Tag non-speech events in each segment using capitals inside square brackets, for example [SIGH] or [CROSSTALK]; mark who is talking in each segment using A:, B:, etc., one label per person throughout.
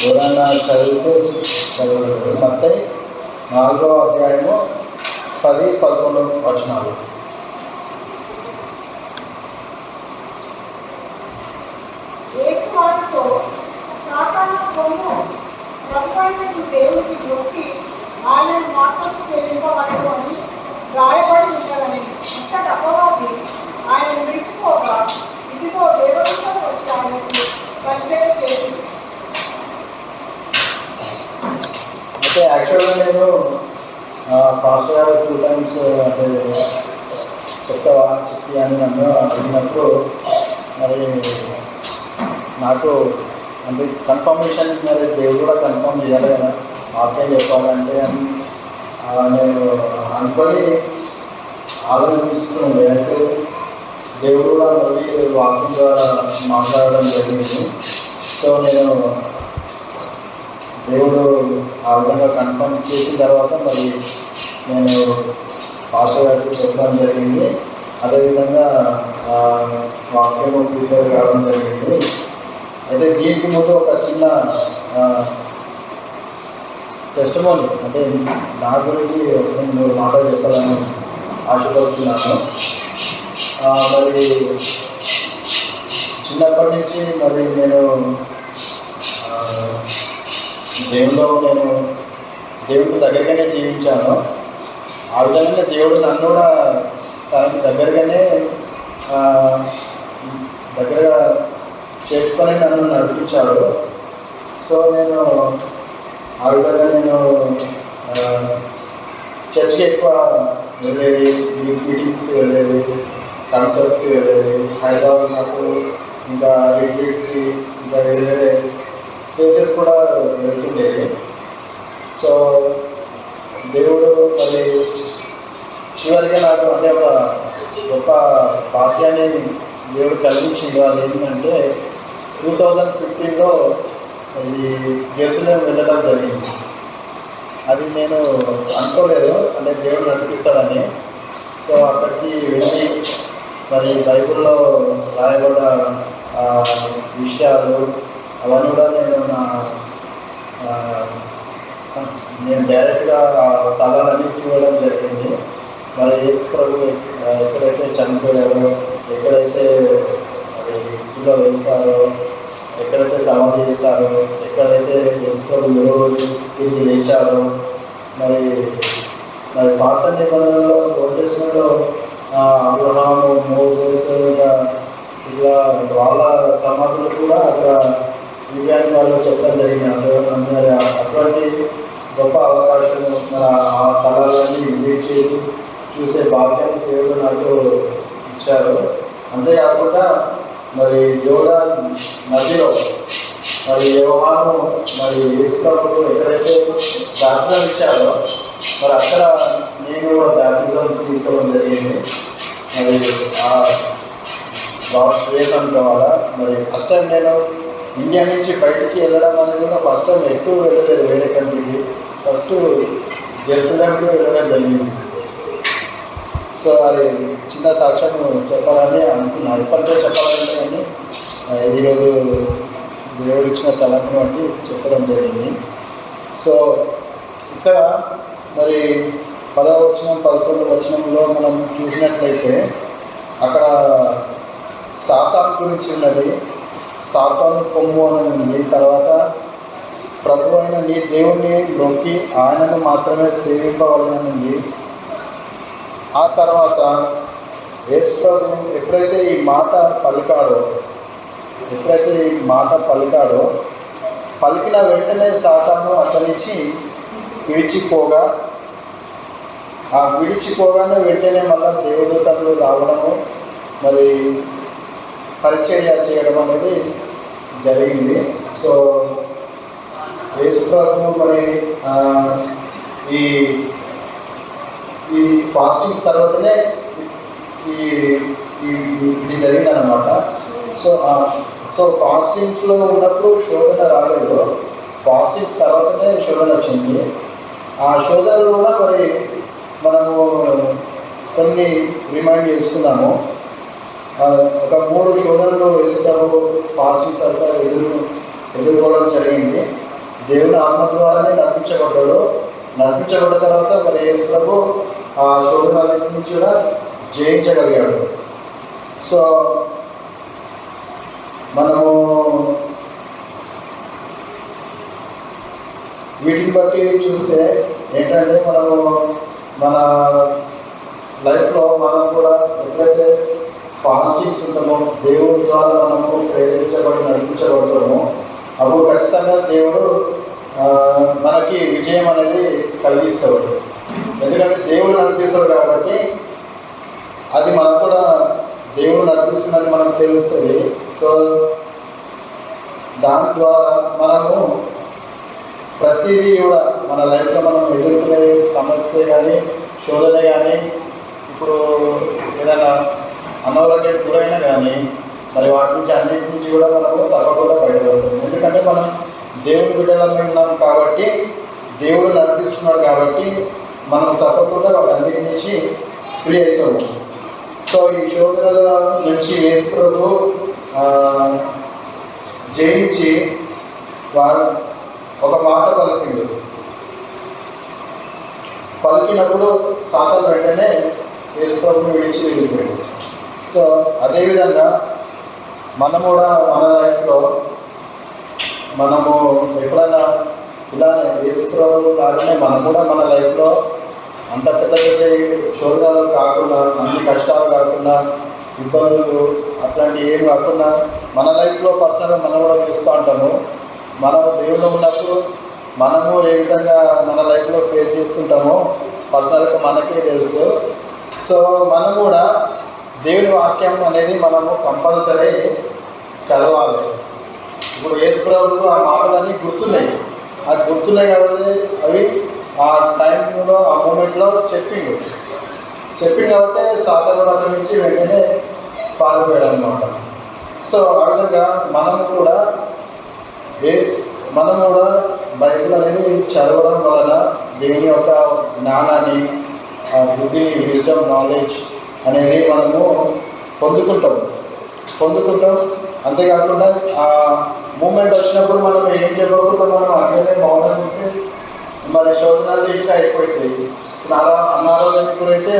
A: ఎవరన్నా చదివితే చదవలేదు మత్తై నాలుగో అధ్యాయము పది పదకొండు వచనాలు.
B: యేసు మొక్కి ఆయనను మాత్రం సేవింపవలను అని రాయబడి ఉన్నదని అంతట అపవాది విడిచిపోగా ఇదిగో దేవదూతలు వచ్చి ఆయనకు పరిచయం చేసింది
A: అంటే యాక్చువల్గా నేను పాస్టర్ గారు టూ టైమ్స్ అంటే చెప్తావా చెప్పి అని నన్ను అడిగినప్పుడు మరి నాకు అంటే కన్ఫర్మేషన్ మరి దేవుడు కూడా కన్ఫర్మ్ చేయాలి కదా. వాక్యం చెప్పాలంటే అని నేను అనుకొని ఆలోచిస్తుండే. అయితే దేవుడు కూడా మళ్ళీ వాక్యం ద్వారా మాట్లాడడం జరిగింది. సో నేను దేవుడు ఆ విధంగా కన్ఫర్మ్ చేసిన తర్వాత మరి నేను పాస్టర్ గారికి చెప్పడం జరిగింది. అదేవిధంగా వాక్యం ప్రిపేర్ కావడం జరిగింది. అయితే దీనికి ముందు ఒక చిన్న టెస్టమోని అంటే నా గురించి ఒక మూడు మాటలు చెప్పాలని ఆశపడుతున్నాను. మరి చిన్నప్పటి నుంచి మరి నేను దేవుడిలో నేను దేవుడికి దగ్గరగానే జీవించాను. ఆ విధంగా దేవుడు నన్ను కూడా తనకి దగ్గరగానే దగ్గరగా చేర్చుకొని నన్ను నడిపించాడు. సో నేను ఆ విధంగా నేను చర్చ్కి ఎక్కువ వెళ్ళేది మీటింగ్స్కి వెళ్ళేది కన్సర్ట్స్కి వెళ్ళేది. హైదరాబాద్ నాకు ఇంకా రిట్రీట్స్కి ఇంకా వేరే వేరే ప్లేసెస్ కూడా వెళ్తుండేది సో దేవుడు మళ్ళీ చివరిగా నాకు అంటే ఒక గొప్ప భాగ్యాన్ని దేవుడు కలిగించిండు. అది ఏంటంటే టూ థౌజండ్ ఫిఫ్టీన్లో ఇది జెరూసలేం వెళ్ళడం జరిగింది. అది నేను అనుకోలేదు. అంటే దేవుడు నడిపిస్తాడని. సో అక్కడికి వెళ్ళి మరి బైబిల్లో రాయబడ్డ విషయాలు అవన్నీ కూడా నేను నా నేను డైరెక్ట్గా ఆ స్థలాలన్నీ చూడడం జరిగింది. మరి యేసు ప్రభు ఎక్కడైతే చనిపోయారో ఎక్కడైతే అది శిలో వేశారో ఎక్కడైతే సమాధి చేశారో ఎక్కడైతే యేసు ప్రభు ఏ రోజు తిరిగి లేచారో మరి మరి పాత నిబంధనలో ఓల్డ్ అబ్రహాము మోసెస్ ఇంకా ఇలా వాళ్ళ సమాధులు కూడా అక్కడ విజయాన్ని వాళ్ళు చెప్పడం జరిగింది. అందరూ అటువంటి గొప్ప అవకాశం మరి ఆ స్థలాలన్నీ విజిట్ చేసి చూసే భాగ్యం దేవుడు నాకు ఇచ్చాడు. అంతేకాకుండా మరి జోడా నదిలో మరి వ్యవహారం మరి యేసుప్రభుకు ఎక్కడైతే దర్శనం ఇచ్చాడో మరి అక్కడ నేను కూడా బ్యాప్టిజం తీసుకోవడం జరిగింది. మరి ఆ బాగా శ్రేయసం కావాలా మరి ఫస్ట్ టైం నేను ఇండియా నుంచి బయటికి వెళ్ళడం అనేది కూడా ఫస్ట్ టైం ఎక్కువ వెళ్ళలేదు వేరే కంట్రీకి ఫస్ట్ జెరూసలేంకి వెళ్ళడం జరిగింది. సో అది చిన్న సాక్ష్యం చెప్పాలని అనుకున్నా. ఎప్పటికే చెప్పాలంటే కానీ ఈరోజు దేవుడు ఇచ్చిన తలంపును బట్టి చెప్పడం జరిగింది. సో ఇక్కడ మరి పదవ వచనం పదకొండు వచనంలో మనం చూసినట్లయితే అక్కడ సాతాన్ గురించి ఉన్నది. సాతాను కొమ్ము అని తర్వాత ప్రభు అయిన నీ దేవుణ్ణి నొక్కి ఆయనను మాత్రమే సేవింపవలనండి ఆ తర్వాత యేసు ఎప్పుడైతే ఈ మాట పలికాడో ఎప్పుడైతే ఈ మాట పలికాడో పలికిన వెంటనే సాతాను అతనిచ్చి నుంచి విడిచిపోగా ఆ విడిచిపోగానే వెంటనే మళ్ళీ దేవదూతలు రావడము మరి పరిచర్య చేయడం అనేది జరిగింది. సో యేసు ప్రభు మరి ఈ ఈ ఫాస్టింగ్స్ తర్వాతనే ఈ ఇది జరిగింది ఇది జరిగిందనమాట సో సో ఫాస్టింగ్స్లో ఉన్నప్పుడు శోధన రాలేదు. ఫాస్టింగ్స్ తర్వాతనే శోధన వచ్చింది. ఆ శోధనలు కూడా మరి మనము కొన్ని రిమైండ్ చేసుకున్నాము. ఒక మూడు శోధనలు యేసుప్రభు ఫాస్టింగ్స్ సరిగ్గా ఎదురు ఎదుర్కోవడం జరిగింది. దేవుని ఆత్మ ద్వారానే నడిపించబడ్డాడు. నడిపించబడ్డ తర్వాత మరి యేసు ప్రభు ఆ శోధనలన్నింటి నుంచి కూడా జయించగలిగాడు. సో మనము వీటిని బట్టి చూస్తే ఏంటంటే మనము మన లైఫ్లో మనం కూడా ఎప్పుడైతే ఫాస్టింగ్స్ ఉంటామో దేవుడి ద్వారా మనము ప్రేరించబడి నడిపించబడతామో. అప్పుడు ఖచ్చితంగా దేవుడు మనకి విజయం అనేది కలిగిస్తాడు. ఎందుకంటే దేవుడు నడిపిస్తాడు కాబట్టి అది మనకు కూడా దేవుడు నడిపిస్తుందని మనకు తెలుస్తుంది. సో దాని ద్వారా మనము ప్రతిదీ కూడా మన లైఫ్లో మనం ఎదుర్కొనే సమస్య కానీ శోధన కానీ ఇప్పుడు ఏదైనా అనారోగ్యం గురైనా కానీ మరి వాటి నుంచి అన్నిటి నుంచి కూడా మనము తప్పకుండా బయటపడతాం ఎందుకంటే మనం దేవుని బిడ్డలమై ఉన్నాం కాబట్టి దేవుడు నడిపిస్తున్నాడు కాబట్టి మనం తప్పకుండా వాటన్నిటి నుంచి ఫ్రీ అవుతాము. సో ఈ శోధనల నుంచి యేసు జయించి వాడు ఒక మాట పలికిండు. పలికినప్పుడు సాతం వెంటనే యేసుప్రభుని విడిచి వెళ్ళిపోయింది సో అదేవిధంగా మనం కూడా మన లైఫ్లో మనము ఎప్పుడైనా ఇలా వేసుకోవడం కాకుండా మనం కూడా మన లైఫ్లో అంత పెద్ద పెద్ద శోధనలు కాకుండా అన్ని కష్టాలు కాకుండా ఇబ్బందులు అట్లాంటివి ఏం కాకుండా మన లైఫ్లో పర్సనల్గా మనం కూడా చూస్తూ ఉంటాము. మనము దేవుడు ఉన్నప్పుడు మనము ఏ విధంగా మన లైఫ్లో ఫేస్ చేస్తుంటామో పర్సనల్గా మనకే తెలుసు. సో మనం కూడా దేవుని వాక్యం అనేది మనము కంపల్సరీ చదవాలి. ఇప్పుడు యేసుప్రభుకు ఆ మాటలన్నీ గుర్తున్నాయి. అది గుర్తున్నాయి కాబట్టి అవి ఆ టైంలో ఆ మూమెంట్లో చెప్పిండు. చెప్పిండు కాబట్టి సాధారణ అక్కడి నుంచి వెంటనే పారిపోయాడు అనమాట సో ఆ విధంగా మనం కూడా ఏ మనం కూడా బైబిల్ అనేది చదవడం వలన దేవుని యొక్క జ్ఞానాన్ని ఆ బుద్ధిని విజ్డమ్ నాలెడ్జ్ అనేది మనము పొందుకుంటాం. పొందుకుంటాం. అంతేకాకుండా ఆ మూమెంట్ వచ్చినప్పుడు మనం ఏం చెప్పకుండా మనం అట్లనే మౌనం ఉంటే మరి శోధనాలు ఇంకా ఎక్కువైతాయి అనారోగ్యానికి గురైతే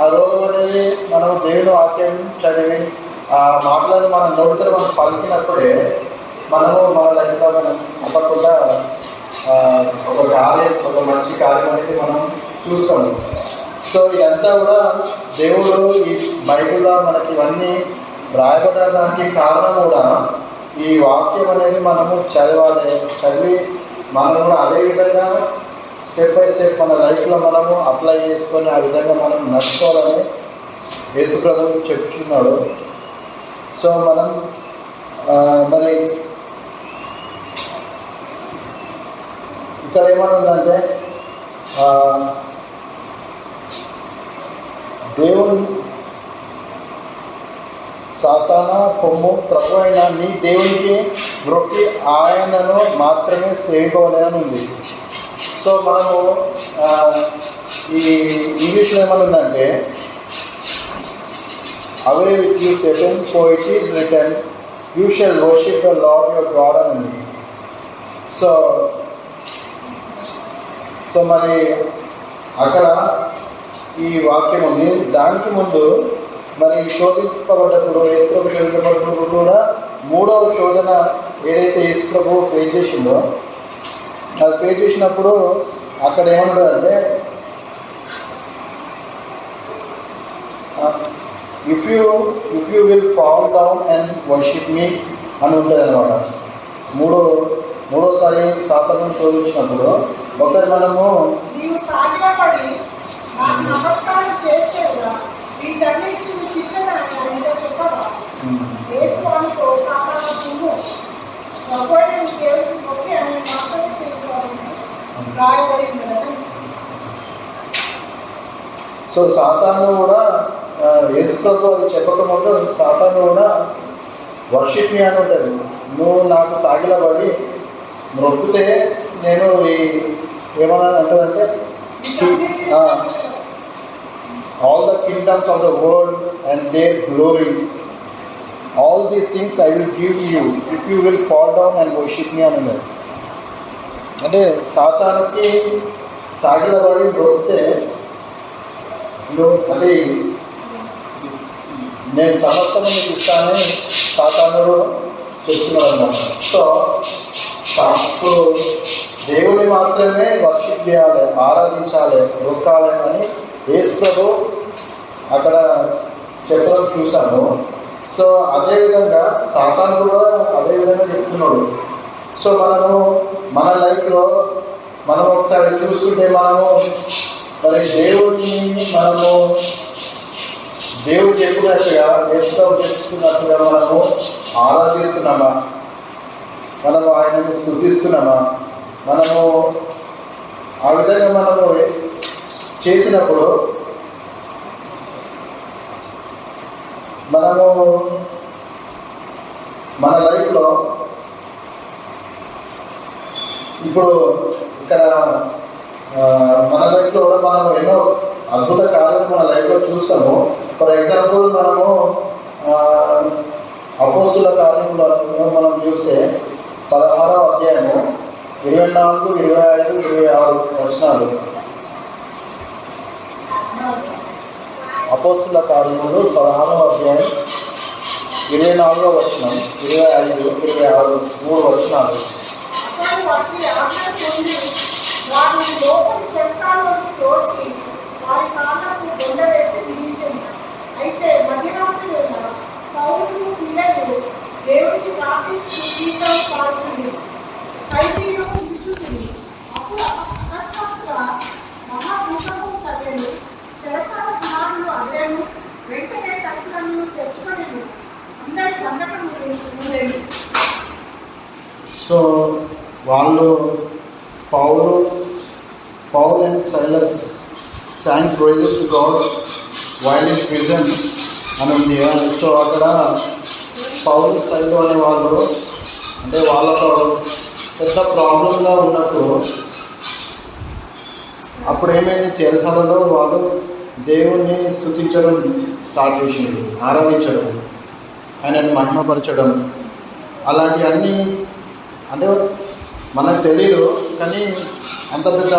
A: ఆ రోగం అనేది మనం దేవుని వాక్యం చదివి ఆ మాటలను మనం నోటితో మనం పలికినప్పుడే మనము మన లైఫ్లో మనం తప్పకుండా ఒక కార్యం ఒక మంచి కార్యం అనేది మనం చూస్తాము సో ఇదంతా కూడా దేవుడు ఈ బైబిల్లో మనకి ఇవన్నీ రాయబడడానికి కారణం కూడా ఈ వాక్యం అనేది మనము చదవాలి. చదివి మనం కూడా అదే విధంగా స్టెప్ బై స్టెప్ మన లైఫ్లో మనము అప్లై చేసుకొని ఆ విధంగా మనం నడుచుకోవాలని యేసుప్రభు చెప్తున్నాడు. సో మనం మరి ఇక్కడ ఏమనుందంటే దేవుని సాతాన పొమ్ము ప్రభు అయిన నీ దేవునికి మొక్కి ఆయనను మాత్రమే సేవించవలేని ఉంది. సో మనము ఈ ఇంగ్లీష్లో ఏమనుందంటే away with you Satan poet it is return you shall worship the Lord your God అని ఉంది. సో సో మరి అక్కడ ఈ వాక్యం ఉంది దానికి ముందు మరి శోధింపబడ్డప్పుడు యేసుప్రభు శోధింపబడ్డప్పుడు కూడా మూడవ శోధన ఏదైతే యేసుప్రభు ఫేస్ చేసిందో అది ఫేస్ చేసినప్పుడు అక్కడ ఏమంటారంటే if you if you will fall down and worship me అని ఉంటుంది అనమాట మూడో మూడోసారి సాతాను శోధించినప్పుడు ఒకసారి మనము
B: నమస్కారం నీకు ఇచ్చేదాన్ని సాధారణ పువ్వు దేవుడికి మొక్కి మాత్రమే రాయబడింది
A: సో సాతాను కూడా ఆ, యేసు ప్రభు అది చెప్పకముందు సాతాను కూడా వర్షిప్ మీ అని ఉంటుంది నువ్వు నాకు సాగిలబడి మొక్కితే నేను ఈ ఏమన్నా అంటుందంటే all the kingdoms of the world and their glory all these things I will give you if you will fall down and worship me అని ఉన్నది అంటే సాతానికి సాగిలబడి బ్రొక్కితే నువ్వు అంటే నేను సమస్తము నీకు ఇస్తానని సాతానుడు చెప్తున్నాడు అన్నమాట సో ఇప్పుడు దేవుని మాత్రమే వర్షిప్ చేయాలి ఆరాధించాలి మొక్కాలి అని యేసుప్రభు అక్కడ చెప్పడం చూశాను. సో అదేవిధంగా సాతాను కూడా అదే విధంగా చెప్తున్నాడు. సో మనము మన లైఫ్లో మనం ఒకసారి చూసుకుంటే మనము మరి దేవుడిని మనము దేవుడు చెప్పినట్టుగా ఏసులో చెప్తున్నట్టుగా మనము ఆరాధిస్తున్నామా? మనము ఆయనను స్థుతిస్తున్నామా? మనము ఆ విధంగా మనము చేసినప్పుడు మనము మన లైఫ్లో ఇప్పుడు ఇక్కడ మన లైఫ్లో కూడా మనం ఎన్నో అద్భుత కార్యాలు మన లైఫ్లో చూస్తాము. ఫర్ ఎగ్జాంపుల్ మనము అపోస్తుల కార్యంలో మనం చూస్తే పదహారవ అధ్యాయము ఇరవై నాలుగు ఇరవై ఐదు ఇరవై ఆరు వచనాలు. అపోస్తుల కార్యములు పదహారవ అధ్యాయం ఇరవై నాలుగో వచనం ఇరవై ఐదు ఇరవై ఆరు మూడు వచనాలు.
B: అతడు వాటిని ఆజ్ఞ అయితే మధ్యరాత్రి వేళ పౌరులు శిలలు దేవుడికి ప్రార్థిస్తూ గీతం పాడుచుంది ఖైదీలు పిలుచుంది అప్పుడు అకస్మాత్తుగా మహాభూకంపం కలిగను చెరసాల కుమారులు అదేను వెంటనే తలుపులను తెచ్చుకొని అందరి బంధకం లేదు
A: సో వాళ్ళు పౌలు Paul and Silas sang praises to God while in prison అని ఉంది సో అక్కడ పౌలు సైలు అనే వాళ్ళు అంటే వాళ్ళతో పెద్ద ప్రాబ్లంగా ఉన్నప్పుడు అప్పుడు ఏమైంది చెరసాలలో వాళ్ళు దేవుణ్ణి స్తుతించడం స్టార్ట్ చేసిండు ఆరాధించడం ఆయనను మహిమపరచడం. అలాంటివన్నీ అంటే మనకు తెలియదు కానీ అంత పెద్ద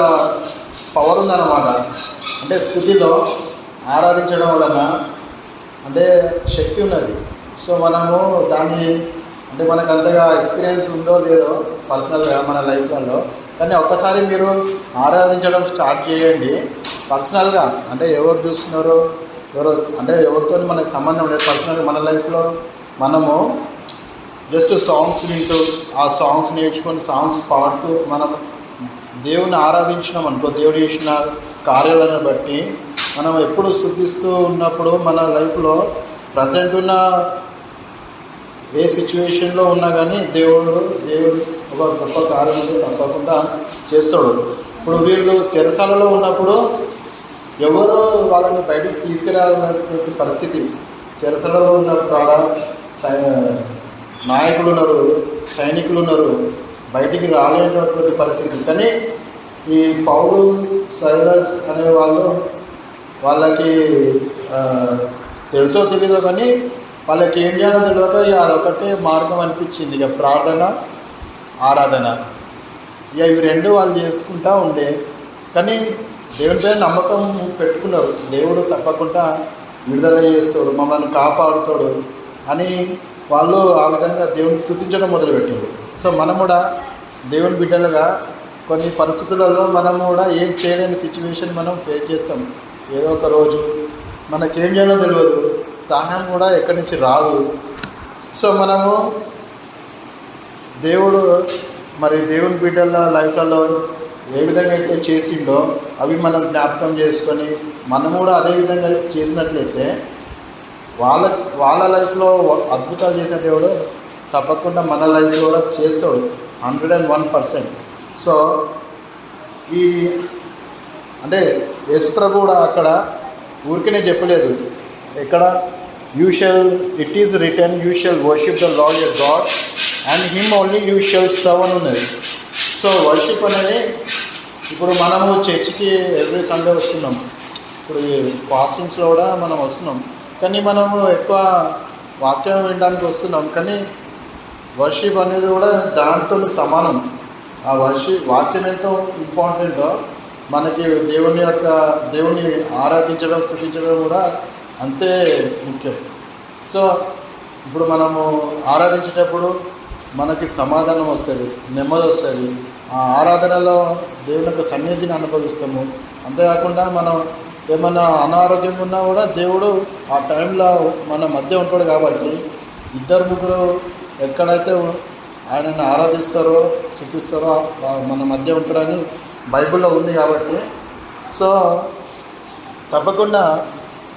A: పవర్ ఉందన్నమాట. అంటే స్థుతిలో ఆరాధించడం వలన అంటే శక్తి ఉన్నది. సో మనము దాన్ని అంటే మనకు అంతగా ఎక్స్పీరియన్స్ ఉందో లేదో పర్సనల్గా మన లైఫ్లలో కానీ ఒక్కసారి మీరు ఆరాధించడం స్టార్ట్ చేయండి. పర్సనల్గా అంటే ఎవరు చూస్తున్నారో? ఎవరు అంటే ఎవరితో మనకు సంబంధం లేదు. పర్సనల్గా మన లైఫ్లో మనము జస్ట్ సాంగ్స్ వింటూ ఆ సాంగ్స్ నేర్చుకొని సాంగ్స్ పాడుతూ మనం దేవుని ఆరాధించినాం అనుకో దేవుడు చేసిన కార్యాలను బట్టి మనం ఎప్పుడు శుద్ధిస్తూ ఉన్నప్పుడు మన లైఫ్లో ప్రజెంట్ ఉన్న ఏ సిచ్యువేషన్లో ఉన్నా కానీ దేవుడు దేవుడు ఒక గొప్ప కార్యం తప్పకుండా చేస్తాడు. ఇప్పుడు వీళ్ళు చెరసాలలో ఉన్నప్పుడు ఎవరు వాళ్ళని బయటికి తీసుకురావాలన్నటువంటి పరిస్థితి. చెరసలలో ఉన్నప్పుడు ఆడ సై నాయకులు ఉన్నారు సైనికులు ఉన్నారు బయటికి రాలేనటువంటి పరిస్థితి. కానీ ఈ పౌలు సైలస్ అనే వాళ్ళు వాళ్ళకి తెలుసో తెలీదో కానీ వాళ్ళకి ఏం చేయాలో తెలియక అదొకటే మార్గం అనిపించింది. ఇక ప్రార్థన ఆరాధన. ఇక ఇవి రెండు వాళ్ళు చేసుకుంటా ఉండే. కానీ దేవుని పైన నమ్మకం పెట్టుకున్నారు. దేవుడు తప్పకుండా విడుదల చేస్తాడు మమ్మల్ని కాపాడుతాడు అని వాళ్ళు ఆ విధంగా దేవుని స్థుతించడం మొదలుపెట్టారు. సో మనం కూడా దేవుని బిడ్డలుగా కొన్ని పరిస్థితులలో మనం కూడా ఏం చేయలేని సిచ్యువేషన్ మనం ఫేస్ చేస్తాం. ఏదో ఒక రోజు మనకేం చేయాలో తెలియదు. సహాయం కూడా ఎక్కడి నుంచి రాదు. సో మనము దేవుడు మరి దేవుని బిడ్డల లైఫ్లలో ఏ విధంగా అయితే చేసిండో అవి మనం జ్ఞాపకం చేసుకొని మనం కూడా అదే విధంగా చేసినట్లయితే వాళ్ళ వాళ్ళ లైఫ్లో అద్భుతాలు చేసిన దేవుడు తప్పకుండా మన లైఫ్లో కూడా చేస్తాడు hundred and one percent. So ఈ అంటే యశ్ప్రభు కూడా అక్కడ ఊరికనే చెప్పలేదు. ఎక్కడ you shall it is return you shall worship the Lord your God and him only you shall serve అని ఉన్నది సో వర్షిప్ అనేది ఇప్పుడు మనము చర్చికి ఎవ్రీ సండే వస్తున్నాం. ఇప్పుడు ఫాస్టింగ్స్లో కూడా మనం వస్తున్నాం. కానీ మనము ఎక్కువ వాక్యం వినడానికి వస్తున్నాం. కానీ వర్షిప్ అనేది కూడా దాంతో సమానం. ఆ వర్షి వాక్యం ఎంతో ఇంపార్టెంటో మనకి దేవుని యొక్క దేవుని ఆరాధించడం స్థుతించడం కూడా అంతే ముఖ్యం. సో ఇప్పుడు మనము ఆరాధించేటప్పుడు మనకి సమాధానం వస్తుంది నెమ్మది వస్తుంది. ఆ ఆరాధనలో దేవుని యొక్క సన్నిధిని అనుభవిస్తాము. అంతేకాకుండా మనం ఏమన్నా అనారోగ్యం ఉన్నా కూడా దేవుడు ఆ టైంలో మన మధ్య ఉంటాడు కాబట్టి ఇద్దరు ముగ్గురు ఎక్కడైతే ఆయనను ఆరాధిస్తారో శుద్ధిస్తారో మన మధ్య ఉంటాడని బైబిల్లో ఉంది కాబట్టి. సో తప్పకుండా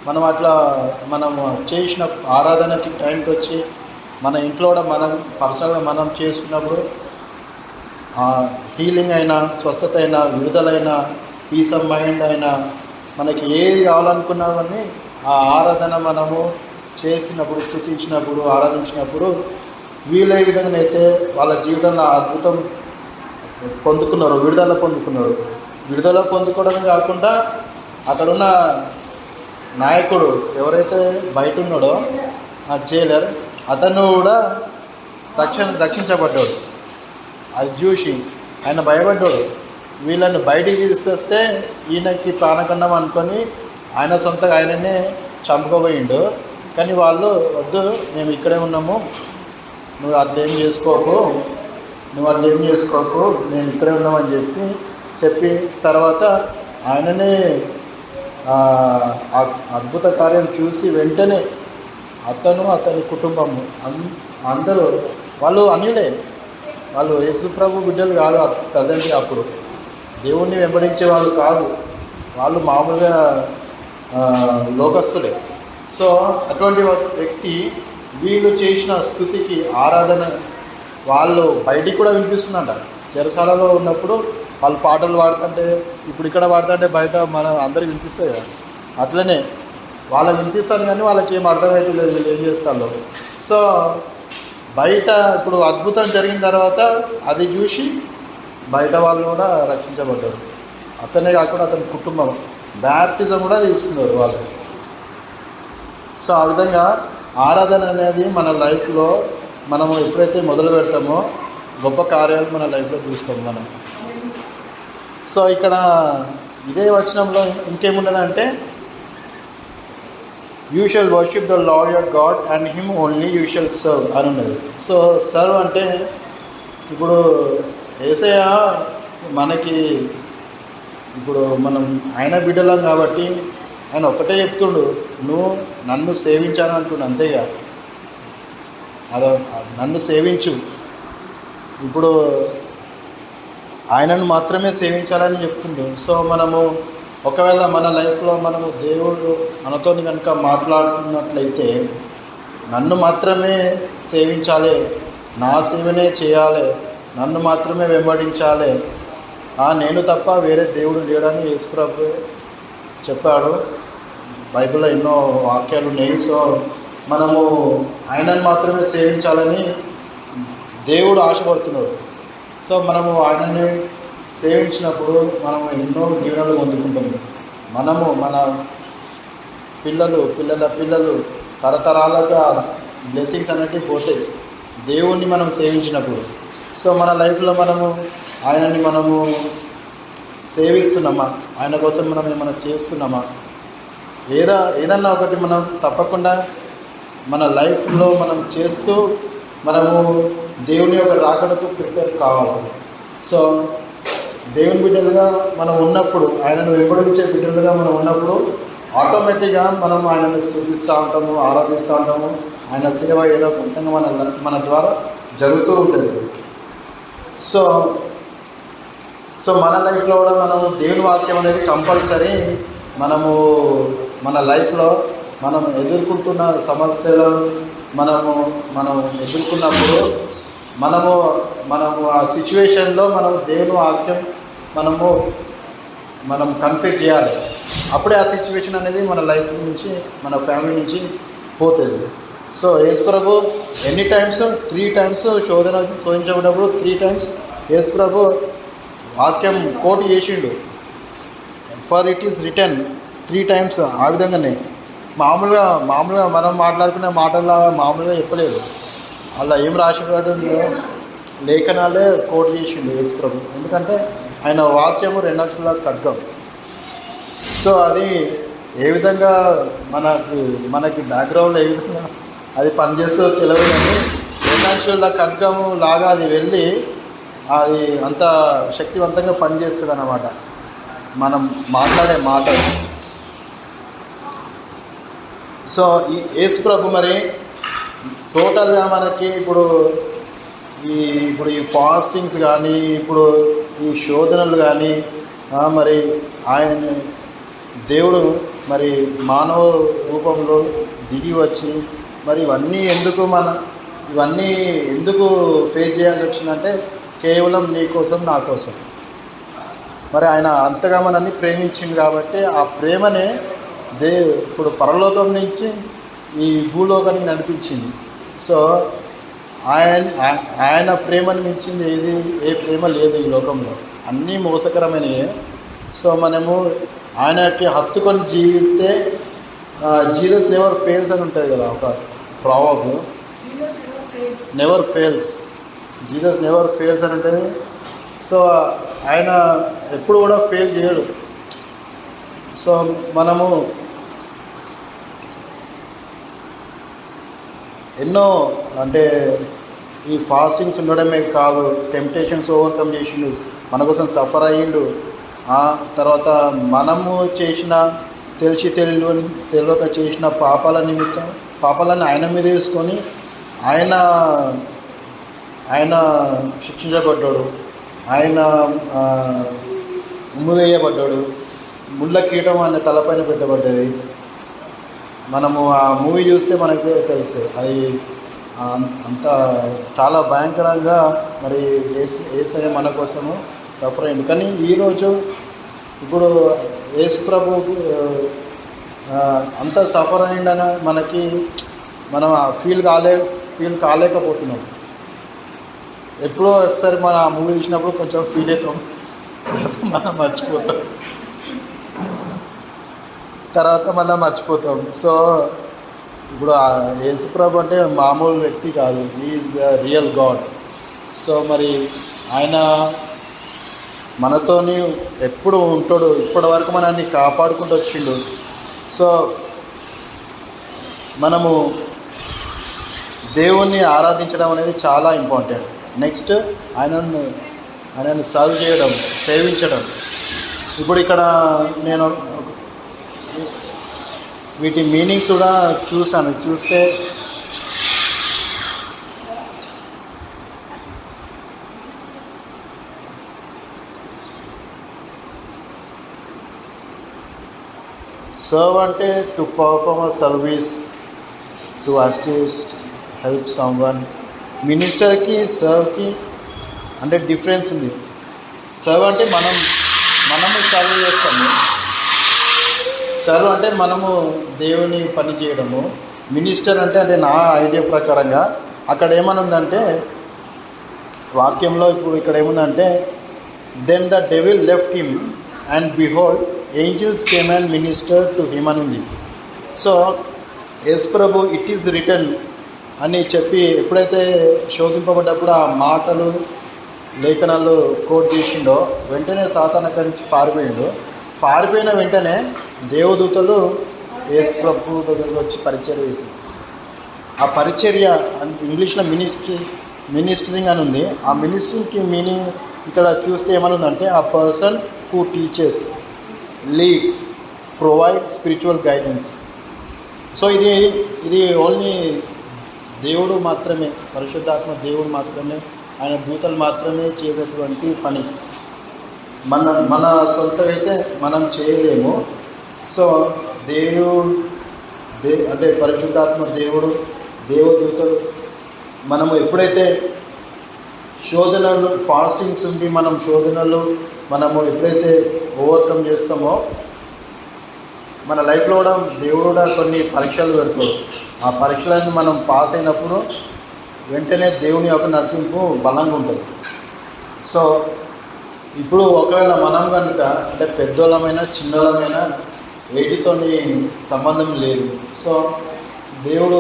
A: మనం అట్లా మనం చేసిన ఆరాధనకి టైంకి వచ్చి మన ఇంట్లో కూడా మనం పర్సనల్గా మనం చేసుకున్నప్పుడు హీలింగ్ అయినా స్వస్థత అయినా విడుదలైన పీస్ ఆఫ్ మైండ్ అయినా మనకి ఏది కావాలనుకున్నా కానీ ఆ ఆరాధన మనము చేసినప్పుడు స్థుతించినప్పుడు ఆరాధించినప్పుడు వీలే విధంగా అయితే వాళ్ళ జీవితంలో అద్భుతం పొందుకున్నారు విడుదల పొందుకున్నారు. విడుదల పొందుకోవడం కాకుండా అక్కడున్న నాయకుడు ఎవరైతే బయట ఉన్నాడో ఆ జైలర్ అతను కూడా రక్షణ రక్షించబడ్డాడు. అది చూసి ఆయన భయపడ్డాడు. వీళ్ళని బయటికి తీసుకొస్తే ఈయనకి ప్రాణకండం అనుకొని ఆయన సొంతగా ఆయననే చంపుకోబోయిండు. కానీ వాళ్ళు వద్దు మేము ఇక్కడే ఉన్నాము. నువ్వు అట్లేం చేసుకోకు. నువ్వు అట్లేం చేసుకోకు. మేము ఇక్కడే ఉన్నామని చెప్పి చెప్పి తర్వాత ఆయననే అద్భుత కార్యం చూసి వెంటనే అతను అతని కుటుంబము అన్- అందరూ వాళ్ళు అన్యులే. వాళ్ళు యేసుప్రభు బిడ్డలు కాదు ప్రజెంట్ అప్పుడు. దేవుణ్ణి వెంబడించే వాళ్ళు కాదు. వాళ్ళు మామూలుగా లోకస్తులే. సో అటువంటి వ్యక్తి వీళ్ళు చేసిన స్థుతికి ఆరాధన వాళ్ళు బయటికి కూడా వినిపిస్తుందంట. చెరసాలలో ఉన్నప్పుడు వాళ్ళు పాటలు పాడుతుంటే ఇప్పుడు ఇక్కడ పాడుతుంటే బయట మన అందరికి వినిపిస్తాయి కదా. అట్లనే వాళ్ళకి వినిపిస్తాను కానీ వాళ్ళకి ఏం అర్థమైతే లేదు వీళ్ళు ఏం చేస్తారో సో బయట ఇప్పుడు అద్భుతం జరిగిన తర్వాత అది చూసి బయట వాళ్ళు కూడా రక్షించబడ్డారు. అతనే కాకుండా అతని కుటుంబం బ్యాప్టిజం కూడా తీసుకున్నారు వాళ్ళు. సో ఆ విధంగా ఆరాధన అనేది మన లైఫ్లో మనము ఎప్పుడైతే మొదలు పెడతామో గొప్ప కార్యాలు మన లైఫ్లో చూస్తాం మనం. సో ఇక్కడ ఇదే వచనంలో ఇంకేమున్నదంటే you shall worship the Lord your God and him only you shall serve అని ఉన్నది సో సర్వ్ అంటే ఇప్పుడు ఏసయ్య మనకి ఇప్పుడు మనం ఆయన బిడ్డలం కాబట్టి ఆయన ఒకటే చెప్తుండు నువ్వు నన్ను సేవించాను అంటుండు అంతేగా? అదో నన్ను సేవించు. ఇప్పుడు ఆయనను మాత్రమే సేవించాలని చెప్తుండే. సో మనము ఒకవేళ మన లైఫ్లో మనము దేవుడు మనతో కనుక మాట్లాడుతున్నట్లయితే నన్ను మాత్రమే సేవించాలి నా సేవనే చేయాలి నన్ను మాత్రమే వెంబడించాలి. ఆ నేను తప్ప వేరే దేవుడు లేడని యేసుప్రభు చెప్పాడు. బైబిల్లో ఎన్నో వాక్యాలు ఉన్నాయి. సో మనము ఆయనను మాత్రమే సేవించాలని దేవుడు ఆశపడుతున్నాడు. సో మనము ఆయనని సేవించినప్పుడు మనము ఎన్నో దీవెనలు పొందుకుంటాము మనము మన పిల్లలు పిల్లల పిల్లలు తరతరాలుగా బ్లెస్సింగ్స్ అనేటివి పోతాయి దేవుణ్ణి మనం సేవించినప్పుడు. సో మన లైఫ్లో మనము ఆయనని మనము సేవిస్తున్నామా? ఆయన కోసం మనం ఏమైనా చేస్తున్నామా? ఏదా ఏదన్నా ఒకటి మనం తప్పకుండా మన లైఫ్లో మనం చేస్తూ మనము దేవుని యొక్క రాకడకు ప్రిపేర్ కావాలి. సో దేవుని బిడ్డలుగా మనం ఉన్నప్పుడు ఆయనను వెంబడించే బిడ్డలుగా మనం ఉన్నప్పుడు ఆటోమేటిక్గా మనం ఆయనను స్థుతిస్తూ ఉంటాము ఆరాధిస్తూ ఉంటాము. ఆయన సేవ ఏదో కొంతగా మన మన ద్వారా జరుగుతూ ఉంటుంది. సో సో మన లైఫ్లో కూడా మనం దేవుని వాక్యం అనేది కంపల్సరీ మనము మన లైఫ్లో మనం ఎదుర్కొంటున్న సమస్యలు మనము మనం ఎదుర్కొన్నప్పుడు మనము మనము ఆ సిచ్యువేషన్లో మనం దేవుని వాక్యం మనము మనం కన్ఫ్యూజ్ చేయాలి. అప్పుడే ఆ సిచ్యువేషన్ అనేది మన లైఫ్ నుంచి మన ఫ్యామిలీ నుంచి పోతుంది. సో యేసుప్రభు ఎన్ని టైమ్స్ త్రీ టైమ్స్ శోధన శోధించబడినప్పుడు త్రీ టైమ్స్ యేసుప్రభు వాక్యం కోట్ చేసిండు. For it is return three times ఆ విధంగానే. మామూలుగా మామూలుగా మనం మాట్లాడుకునే మాటల్లాగా మామూలుగా చెప్పలేదు. అలా ఏం రాసిపోయాడు లేఖనాలే కోట్ చేసిండు యేసు ప్రభు ఎందుకంటే ఆయన వాక్యము రెండంచుల ఖడ్గం. సో అది ఏ విధంగా మనకు మనకి బ్యాక్గ్రౌండ్లో ఏ విధంగా అది పనిచేస్తుందో తెలియదు కానీ రెండంచుల ఖడ్గము లాగా అది వెళ్ళి అది అంత శక్తివంతంగా పనిచేస్తుంది అన్నమాట మనం మాట్లాడే మాటలు. సో ఈ యేసు ప్రభు మరి టోటల్గా మనకి ఇప్పుడు ఈ ఇప్పుడు ఈ ఫాస్టింగ్స్ కానీ ఇప్పుడు ఈ శోధనలు కానీ మరి ఆయన దేవుడు మరి మానవ రూపంలో దిగి వచ్చి మరి ఇవన్నీ ఎందుకు మన ఇవన్నీ ఎందుకు ఫేస్ చేయాల్సి వచ్చిందంటే కేవలం నీ కోసం నా కోసం. మరి ఆయన అంతగా మనల్ని ప్రేమించింది కాబట్టి ఆ ప్రేమనే దే ఇప్పుడు పరలోకం నుంచి ఈ భూలోకానికి నడిపించింది. సో ఆయన ఆయన ప్రేమను మించింది ఏది ఏ ప్రేమ లేదు ఈ లోకంలో. అన్నీ మోసకరమైనవి సో మనము ఆయనకి హత్తుకొని జీవిస్తే జీసస్ నెవర్ ఫెయిల్స్ అని ఉంటుంది కదా ఒక proverb. Never fails Jesus never fails అని ఉంటుంది. సో ఆయన ఎప్పుడు కూడా ఫెయిల్ చేయడు. సో మనము ఎన్నో అంటే ఈ ఫాస్టింగ్స్ ఉండడమే కాదు టెంప్టేషన్స్ ఓవర్కమ్ చేసిండు మన కోసం సఫర్ అయ్యిండు. తర్వాత మనము చేసిన తెలిసి తెలియని తెలియక చేసిన పాపాల నిమిత్తం పాపాలను ఆయన మీద వేసుకొని ఆయన ఆయన శిక్షించబడ్డాడు. ఆయన ఉమ్మివేయబడ్డాడు ముళ్ళ కీటం అనే తలపైన పెట్టబడ్డది. మనము ఆ మూవీ చూస్తే మనకు తెలుస్తుంది అది అంత చాలా భయంకరంగా మరి ఏసు ఏసయ్య మన కోసము సఫర్ అయింది కానీ ఈరోజు ఇప్పుడు యేసు ప్రభు అంత సఫర్ అయిందని మనకి మనం ఫీల్ కాలే ఫీల్ కాలేకపోతున్నాం. ఎప్పుడో ఒకసారి మన ఆ మూవీ చూసినప్పుడు కొంచెం ఫీల్ అవుతాం. [LAUGHS] మనం మర్చిపోతాం. తర్వాత మళ్ళీ మర్చిపోతాం. సో ఇప్పుడు యేసుప్రభు అంటే మామూలు వ్యక్తి కాదు. Is the real God so మరి ఆయన మనతోని ఎప్పుడు ఉంటాడు? ఇప్పటి వరకు మనల్ని కాపాడుకుంటూ వచ్చిండు. సో మనము దేవుణ్ణి ఆరాధించడం అనేది చాలా ఇంపార్టెంట్. నెక్స్ట్ ఆయనను ఆయనను సర్వ్ చేయడం సేవించడం. ఇప్పుడు ఇక్కడ నేను వీటి మీనింగ్స్ కూడా చూసాను చూస్తే సర్వ్ అంటే to perform a service to assist help someone మినిస్టర్కి సర్వ్కి అంటే డిఫరెన్స్ ఉంది. సర్వ్ అంటే మనం మనము సర్వ్ చేస్తాము. సర్వ్ అంటే మనము దేవుని పని చేయడము. మినిస్టర్ అంటే అంటే నా ఐడియా ప్రకారంగా అక్కడ ఏమనుందంటే వాక్యంలో ఇప్పుడు ఇక్కడ ఏముందంటే then the devil left him and behold angels came and minister to him అని ఉంది. సో ఎస్ ప్రభు ఇట్ ఈస్ రిటర్న్ అని చెప్పి ఎప్పుడైతే శోధింపబడ్డప్పుడు ఆ మాటలు లేఖనాలు కోట్ చేసిండో వెంటనే సాతాన్ అక్కడి నుంచి పారిపోయిండు. పారిపోయిన వెంటనే దేవదూతలు యేసు ప్రభు దగ్గరకు వచ్చి పరిచర్య చేసింది ఆ పరిచర్య ఇంగ్లీష్లో మినిస్ట్రీ మినిస్టరింగ్ అని ఉంది. ఆ మినిస్టరింగ్కి మీనింగ్ ఇక్కడ చూస్తే ఏమనుందంటే ఆ person who teachers leads provide spiritual guidance so ఇది ఇది ఓన్లీ దేవుడు మాత్రమే పరిశుద్ధాత్మ దేవుడు మాత్రమే ఆయన దూతలు మాత్రమే చేసేటువంటి పని. మన మన సొంతమైతే అయితే మనం చేయలేము. సో దేవుడు దే అంటే పరిశుద్ధాత్మ దేవుడు దేవదూతలు మనము ఎప్పుడైతే శోధనలు ఫాస్టింగ్స్ ఉండి మనం శోధనలు మనము ఎప్పుడైతే ఓవర్కమ్ చేస్తామో మన లైఫ్లో కూడా దేవుడు కూడా కొన్ని పరీక్షలు పెడతాడు. ఆ పరీక్షలను మనం పాస్ అయినప్పుడు వెంటనే దేవుని యొక్క నడిపింపు బలంగా ఉంటుంది. సో ఇప్పుడు ఒకవేళ మనం కనుక అంటే పెద్దోళ్ళమైనా చిన్నోళ్ళమైనా ఏజ్తో సంబంధం లేదు. సో దేవుడు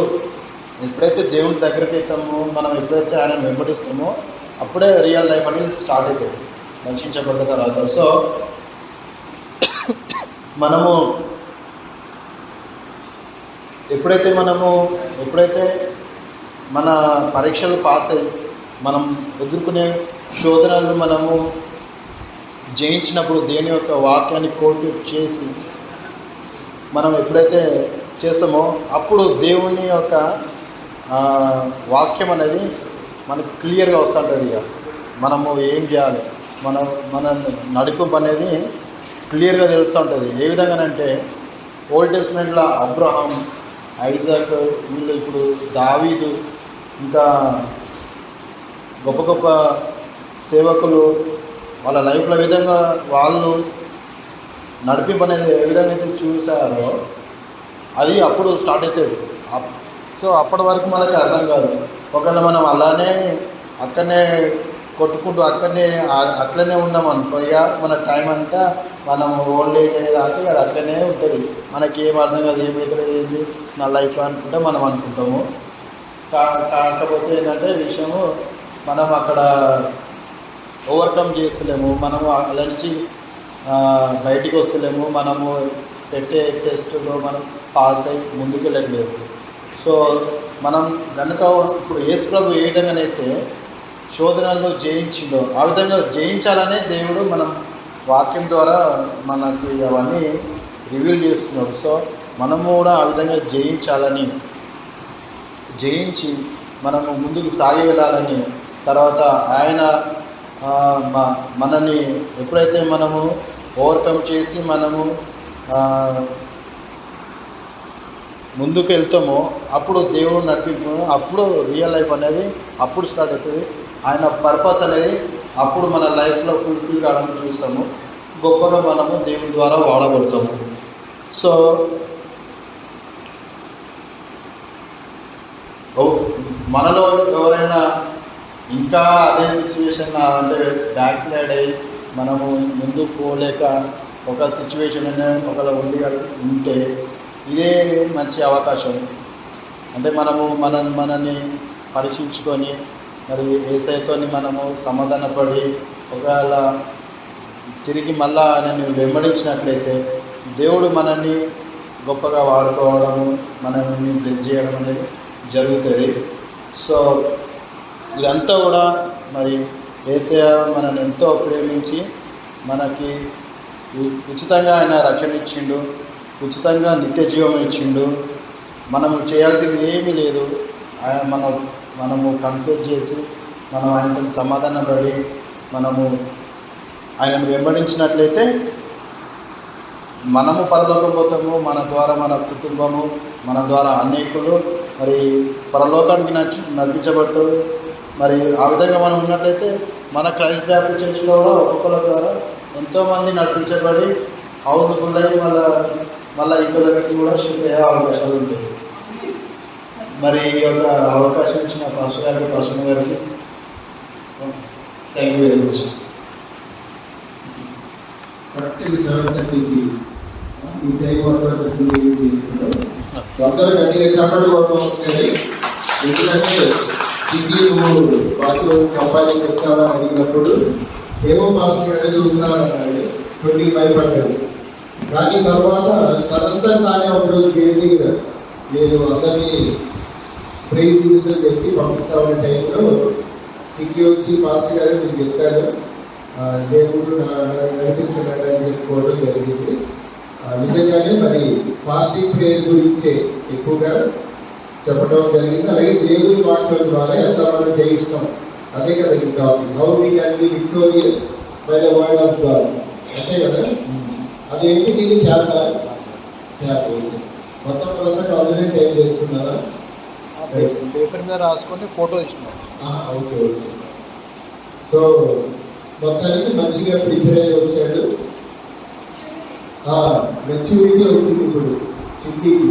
A: ఎప్పుడైతే దేవుని దగ్గరికి అవుతామో మనం ఎప్పుడైతే ఆయన వెంబడిస్తామో అప్పుడే రియల్ లైఫ్ అనేది స్టార్ట్ అవుతుంది రక్షించబడ్డ తర్వాత. సో మనము ఎప్పుడైతే మనము ఎప్పుడైతే మన పరీక్షలు పాస్ అయ్యి మనం ఎదుర్కొనే శోధనలు మనము జయించినప్పుడు దేని యొక్క వాక్యాన్ని కోటు చేసి మనం ఎప్పుడైతే చేస్తామో అప్పుడు దేవుని యొక్క వాక్యం అనేది మనకు క్లియర్గా వస్తుంటుంది ఇక. మనము ఏం చేయాలి? మన మన నడిపింపు అనేది క్లియర్గా తెలుస్తూ ఉంటుంది ఏ విధంగానంటే ఓల్డ్ టెస్ట్మెంట్లో అబ్రహం ఐజాక్ వీళ్ళు ఇప్పుడు దావీడు ఇంకా గొప్ప గొప్ప సేవకులు వాళ్ళ లైఫ్లో విధంగా వాళ్ళు నడిపింపు అనేది ఏ విధంగా అయితే చూసారో అది అప్పుడు స్టార్ట్ అవుతుంది అప్- సో అప్పటి వరకు మనకి అర్థం కాదు. ఒకవేళ మనం అలానే అక్కడనే కొట్టుకుంటూ అక్కడనే అట్లనే ఉన్నాం అనుకో ఇక మన టైం అంతా మనం ఓల్డ్ ఏజ్ అయ్యేదాకా అది అట్లనే ఉంటుంది. మనకి ఏం అర్థం కాదు ఏమవుతుంది ఏంటి నా లైఫ్ అనుకుంటే మనం అనుకుంటాము. కా కాకపోతే ఏంటంటే విషయము మనం అక్కడ ఓవర్కమ్ చేస్తలేము. మనము అలా నుంచి బయటికి వస్తలేము. మనము పెట్టే టెస్టులో మనం పాస్ అయ్యి ముందుకెళ్ళట్లేదు. సో మనం కనుక ఇప్పుడు యేసు ప్రభు ఏ విధంగానైతే శోధనలో జయించిందో ఆ విధంగా జయించాలనే దేవుడు మనం వాక్యం ద్వారా మనకి అవన్నీ రివీల్ చేస్తున్నాడు. సో మనము కూడా ఆ విధంగా జయించాలని జయించి మనము ముందుకు సాగి వెళ్ళాలని తర్వాత ఆయన మనని ఎప్పుడైతే మనము ఓవర్కమ్ చేసి మనము ముందుకు వెళ్తామో అప్పుడు దేవుడు నడిపించడం అప్పుడు రియల్ లైఫ్ అనేది అప్పుడు స్టార్ట్ అవుతుంది. ఆయన పర్పస్ అనేది అప్పుడు మన లైఫ్లో ఫుల్ఫిల్ కావడం చూస్తాము. గొప్పగా మనము దేవుని ద్వారా వాడబడతాము. సో ఓ మనలో ఎవరైనా ఇంకా అదే సిచ్యువేషన్ అంటే బ్యాక్ స్లైడ్ అయ్యి మనము ముందుకు పోలేక ఒక సిచ్యువేషన్ ఒకవేళ ఉండి ఉంటే ఇదే మంచి అవకాశం. అంటే మనము మన మనని పరీక్షించుకొని మరి ఏసైతోని మనము సమాధానపడి ఒకవేళ తిరిగి మళ్ళా ఆయనని వెంబడించినట్లయితే దేవుడు మనల్ని గొప్పగా వాడుకోవడము మనల్ని బ్లెస్ చేయడం అనేది జరుగుతుంది. సో ఇదంతా కూడా మరి ఏసయ మనల్ని ఎంతో ప్రేమించి మనకి ఉచితంగా ఆయన రక్షణ ఇచ్చిండు ఉచితంగా నిత్య జీవం ఇచ్చిండు. మనము చేయాల్సింది ఏమీ లేదు. ఆయన మనం మనము కన్ఫ్యూజ్ చేసి మనం ఆయనతో సమాధానం పడి మనము ఆయనను వెంబడించినట్లయితే మనము పరలోకపోతాము మన ద్వారా మన కుటుంబము మన ద్వారా అనేకులు మరి పరలోకానికి నడిచి నడిపించబడుతుంది. మరి ఆ విధంగా మనం ఉన్నట్లయితే మన క్రైస్ట్ బ్యాప్టిస్ట్ చర్చ్లో కూడా ఒక్కొక్కరి ద్వారా ఎంతోమంది నడిపించబడి హౌస్ఫుల్ అయ్యి మళ్ళీ మళ్ళీ ఇంకో దగ్గరికి కూడా షిఫ్ట్ అయ్యే అవకాశాలు ఉంటాయి. మరి ఈ యొక్క అవకాశం ఇచ్చిన పాస్టర్ గారికి పాస్టర్ గారికి థ్యాంక్ యూ వెరీ మచ్
C: కరెక్ట్గా సెవెన్ థర్టీకి ఈ టైం తీసుకుంటాం తొందరగా గట్టిగా కొడతాం ఎందుకంటే నువ్వు వాటిలో సంపాదించి చెప్తావా అడిగినప్పుడు ఏమో మాస్టర్ గారు చూస్తానన్నాడు అన్నాడు కొద్దిగా భయపడ్డాడు కానీ తర్వాత తనంతా తానే ఒకరోజు గేట్ నేను అందరినీ ప్రేజ్ చేసి చెప్పి పంపిస్తామనే టైంలో చిక్కి వచ్చి మాస్టర్ గారు మీకు చెప్తాను దేవుడు నా- నన్ను చెప్పుకోవడం జరిగింది నిజంగానే మరి ఫాస్టింగ్ ప్రేయర్ గురించే ఎక్కువగా చెప్పడం జరిగింది. అలాగే దేవుని వాక్యం ద్వారా ఎంత మనం జయిస్తాం. అదే కదా topic. How we can be victorious by the word of God అంతే కదా? అదేంటి నేను ట్యాప్ ట్యాప్ మొత్తం ప్రసంగం అందులో టైం చేసుకున్నారా
A: పేపర్ మీద రాసుకొని ఫోటో ఇస్తున్నాం.
C: ఆహా, ఓకే ఓకే. సో మొత్తానికి మంచిగా ప్రిపేర్ అయ్యి వచ్చాడు. మెచ్యూరిటీ వచ్చింది ఇప్పుడు చిట్టికి